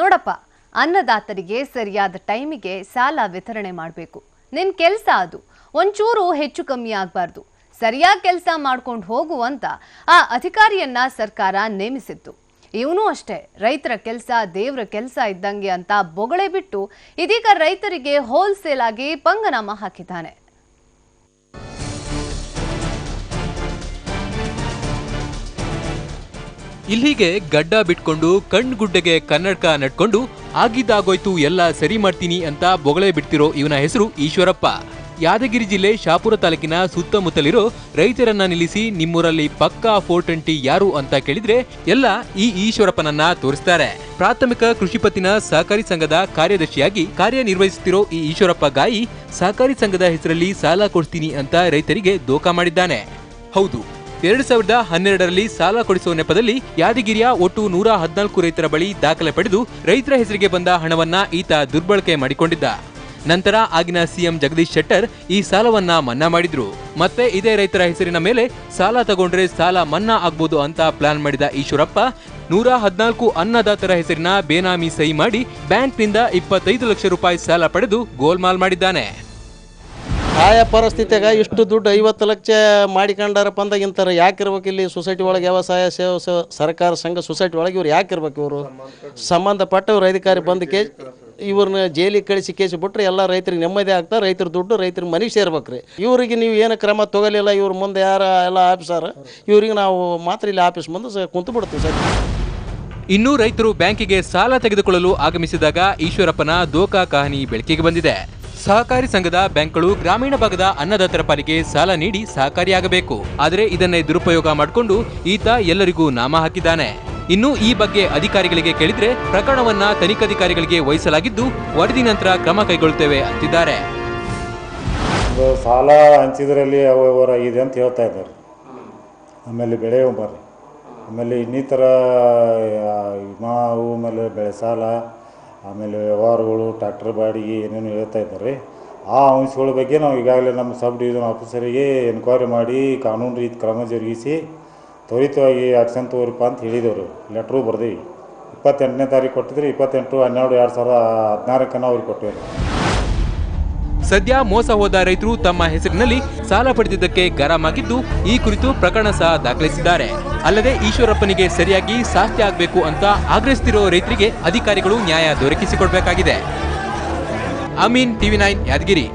ನೋಡಪ್ಪ, ಅನ್ನದಾತರಿಗೆ ಸರಿಯಾದ ಟೈಮಿಗೆ ಸಾಲ ವಿತರಣೆ ಮಾಡಬೇಕು. ನಿನ್ ಕೆಲಸ ಅದು. ಒಂಚೂರು ಹೆಚ್ಚು ಕಮ್ಮಿ ಆಗಬಾರ್ದು. ಸರಿಯಾಗಿ ಕೆಲಸ ಮಾಡ್ಕೊಂಡು ಹೋಗು ಅಂತ ಆ ಅಧಿಕಾರಿಯನ್ನ ಸರ್ಕಾರ ನೇಮಿಸಿತ್ತು. ಇವನು ಅಷ್ಟೇ, ರೈತರ ಕೆಲಸ, ದೇವರ ಕೆಲಸ ಇದ್ದಂಗೆ ಅಂತ ಬೊಗಳೆ ಬಿಟ್ಟು ಇದೀಗ ರೈತರಿಗೆ ಹೋಲ್ಸೇಲ್ ಆಗಿ ಪಂಗನಾಮ ಹಾಕಿದ್ದಾನೆ. ಇಲ್ಲಿಗೆ ಗಡ್ಡ ಬಿಟ್ಕೊಂಡು ಕಣ್ಗುಡ್ಡೆಗೆ ಕನ್ನಡಕ ನಡ್ಕೊಂಡು ಆಗಿದ್ದಾಗೋಯ್ತು, ಎಲ್ಲ ಸರಿ ಮಾಡ್ತೀನಿ ಅಂತ ಬೊಗಳೆ ಬಿಡ್ತಿರೋ ಇವನ ಹೆಸರು ಈಶ್ವರಪ್ಪ. ಯಾದಗಿರಿ ಜಿಲ್ಲೆ ಶಾಪುರ ತಾಲೂಕಿನ ಸುತ್ತಮುತ್ತಲಿರೋ ರೈತರನ್ನ ನಿಲ್ಲಿಸಿ ನಿಮ್ಮೂರಲ್ಲಿ ಪಕ್ಕಾ ಫೋರ್ ಟ್ವೆಂಟಿ ಯಾರು ಅಂತ ಕೇಳಿದ್ರೆ ಎಲ್ಲ ಈ ಈಶ್ವರಪ್ಪನನ್ನ ತೋರಿಸ್ತಾರೆ. ಪ್ರಾಥಮಿಕ ಕೃಷಿ ಪತ್ತಿನ ಸಹಕಾರಿ ಸಂಘದ ಕಾರ್ಯದರ್ಶಿಯಾಗಿ ಕಾರ್ಯನಿರ್ವಹಿಸುತ್ತಿರೋ ಈ ಈಶ್ವರಪ್ಪ ಗಾಯಿ ಸಹಕಾರಿ ಸಂಘದ ಹೆಸರಲ್ಲಿ ಸಾಲ ಕೊಡ್ತೀನಿ ಅಂತ ರೈತರಿಗೆ ದೋಖಾ ಮಾಡಿದ್ದಾನೆ. ಹೌದು ಎರಡು ಸಾವಿರದ ಹನ್ನೆರಡರಲ್ಲಿ ಸಾಲ ಕೊಡಿಸುವ ನೆಪದಲ್ಲಿ ಯಾದಗಿರಿಯ ಒಟ್ಟು ನೂರ ಹದಿನಾಲ್ಕು ರೈತರ ಬಳಿ ದಾಖಲೆ ಪಡೆದು ರೈತರ ಹೆಸರಿಗೆ ಬಂದ ಹಣವನ್ನ ಈತ ದುರ್ಬಳಕೆ ಮಾಡಿಕೊಂಡಿದ್ದ. ನಂತರ ಆಗಿನ ಸಿಎಂ ಜಗದೀಶ್ ಶೆಟ್ಟರ್ ಈ ಸಾಲವನ್ನ ಮನ್ನಾ ಮಾಡಿದ್ರು. ಮತ್ತೆ ಇದೇ ರೈತರ ಹೆಸರಿನ ಮೇಲೆ ಸಾಲ ತಗೊಂಡ್ರೆ ಸಾಲ ಮನ್ನಾ ಆಗ್ಬೋದು ಅಂತ ಪ್ಲಾನ್ ಮಾಡಿದ ಈಶ್ವರಪ್ಪ, ನೂರ ಹದಿನಾಲ್ಕು ಅನ್ನದಾತರ ಹೆಸರಿನ ಬೇನಾಮಿ ಸಹಿ ಮಾಡಿ ಬ್ಯಾಂಕ್ನಿಂದ ಇಪ್ಪತ್ತೈದು ಲಕ್ಷ ರೂಪಾಯಿ ಸಾಲ ಪಡೆದು ಗೋಲ್ಮಾಲ್ ಮಾಡಿದ್ದಾನೆ. ಆಯಾ ಪರಿಸ್ಥಿತಿಯಾಗ ಇಷ್ಟು ದುಡ್ಡು ಐವತ್ತು ಲಕ್ಷ ಮಾಡಿಕೊಂಡಾರಪ್ಪ ಅಂದಾಗ ಇಂತಾರೆ ಯಾಕೆ ಇರ್ಬೇಕು ಇಲ್ಲಿ ಸೊಸೈಟಿ ಒಳಗೆ ವ್ಯವಸಾಯ ಸೇವೆ ಸರ್ಕಾರ ಸಂಘ ಸೊಸೈಟಿ ಒಳಗೆ ಇವ್ರು ಯಾಕೆ ಇರ್ಬೇಕು ಇವರು? ಸಂಬಂಧಪಟ್ಟವ್ರು ಅಧಿಕಾರಿ ಬಂದು ಕೇ ಇವ್ರನ್ನ ಜೈಲಿಗೆ ಕಳಿಸಿ ಕೇಸಿ ಬಿಟ್ರೆ ಎಲ್ಲ ರೈತರಿಗೆ ನೆಮ್ಮದಿ ಆಗ್ತಾ ರೈತರ ದುಡ್ಡು, ರೈತರ ಮನೆಗೆ ಸೇರ್ಬೇಕು ರೀ ಇವರಿಗೆ ನೀವು ಏನು ಕ್ರಮ ತೊಗೊಲಿಲ್ಲ ಇವ್ರ ಮುಂದೆ ಯಾರ ಎಲ್ಲ ಆಫೀಸರ್, ಇವ್ರಿಗೆ ನಾವು ಮಾತ್ರ ಇಲ್ಲಿ ಆಫೀಸ್ ಮುಂದೆ ಕುಂತು ಬಿಡ್ತೀವಿ ಸರ್. ಇನ್ನು ರೈತರು ಬ್ಯಾಂಕಿಗೆ ಸಾಲ ತೆಗೆದುಕೊಳ್ಳಲು ಆಗಮಿಸಿದಾಗ ಈಶ್ವರಪ್ಪನ ದೋಖಾ ಕಹಾನಿ ಬೆಳಕಿಗೆ ಬಂದಿದೆ. ಸಹಕಾರಿ ಸಂಘದ ಬ್ಯಾಂಕ್ಗಳು ಗ್ರಾಮೀಣ ಭಾಗದ ಅನ್ನದಾತರ ಪಾಲಿಗೆ ಸಾಲ ನೀಡಿ ಸಹಕಾರಿಯಾಗಬೇಕು. ಆದರೆ ಇದನ್ನೇ ದುರುಪಯೋಗ ಮಾಡಿಕೊಂಡು ಈತ ಎಲ್ಲರಿಗೂ ನಾಮ ಹಾಕಿದ್ದಾನೆ. ಇನ್ನು ಈ ಬಗ್ಗೆ ಅಧಿಕಾರಿಗಳಿಗೆ ಕೇಳಿದ್ರೆ ಪ್ರಕರಣವನ್ನ ತನಿಖಾಧಿಕಾರಿಗಳಿಗೆ ವಹಿಸಲಾಗಿದ್ದು ವರದಿ ನಂತರ ಕ್ರಮ ಕೈಗೊಳ್ಳುತ್ತೇವೆ ಅಂತಿದ್ದಾರೆ. ಸಾಲ ಹಂಚಿದ್ರಲ್ಲಿ ಅವರ ಇದೆ ಅಂತ ಹೇಳ್ತಾ ಇದ್ದಾರೆ. ಆಮೇಲೆ ಬೆಳೆ ಬರ್ರಿ ಆಮೇಲೆ ಇನ್ನಿತರ ಮಾವು, ಆಮೇಲೆ ಬೆಳೆ ಸಾಲ ಆಮೇಲೆ ವ್ಯವಹಾರಗಳು, ಟ್ರ್ಯಾಕ್ಟರ್ ಬಾಡಿಗೆ ಏನೇನು ಹೇಳ್ತಾ ಇದ್ದಾರೆ. ಆ ಅಂಶಗಳ ಬಗ್ಗೆ ನಾವು ಈಗಾಗಲೇ ನಮ್ಮ ಸಬ್ ಡಿವಿಷನ್ ಆಫೀಸರಿಗೆ ಎನ್ಕ್ವೈರಿ ಮಾಡಿ ಕಾನೂನು ರೀತಿ ಕ್ರಮ ಜರುಗಿಸಿ ತ್ವರಿತವಾಗಿ ಆಕ್ಷನ್ ತಗೋರಿಪ್ಪ ಅಂತ ಹೇಳಿದವರು. ಲೆಟ್ರು ಬರ್ದೀವಿ ಇಪ್ಪತ್ತೆಂಟನೇ ತಾರೀಕು ಕೊಟ್ಟಿದ್ರೆ. ಇಪ್ಪತ್ತೆಂಟು, ಹನ್ನೆರಡು, ಎರಡು ಸಾವಿರದ ಹದಿನಾರಕ್ಕನ ಅವ್ರಿಗೆ ಕೊಟ್ಟಿದ್ದಾರೆ ಸದ್ಯ ಮೋಸ ಹೋದ ರೈತರು ತಮ್ಮ ಹೆಸರಿನಲ್ಲಿ ಸಾಲ ಪಡೆದಿದ್ದಕ್ಕೆ ಗರಂ ಆಗಿದ್ದು ಈ ಕುರಿತು ಪ್ರಕರಣ ಸಹ ದಾಖಲಿಸಿದ್ದಾರೆ. ಅಲ್ಲದೆ ಈಶ್ವರಪ್ಪನಿಗೆ ಸರಿಯಾಗಿ ಶಾಸ್ತಿ ಆಗಬೇಕು ಅಂತ ಆಗ್ರಹಿಸುತ್ತಿರುವ ರೈತರಿಗೆ ಅಧಿಕಾರಿಗಳು ನ್ಯಾಯ ದೊರಕಿಸಿಕೊಡಬೇಕಾಗಿದೆ. Ameen TV nine Yadgir.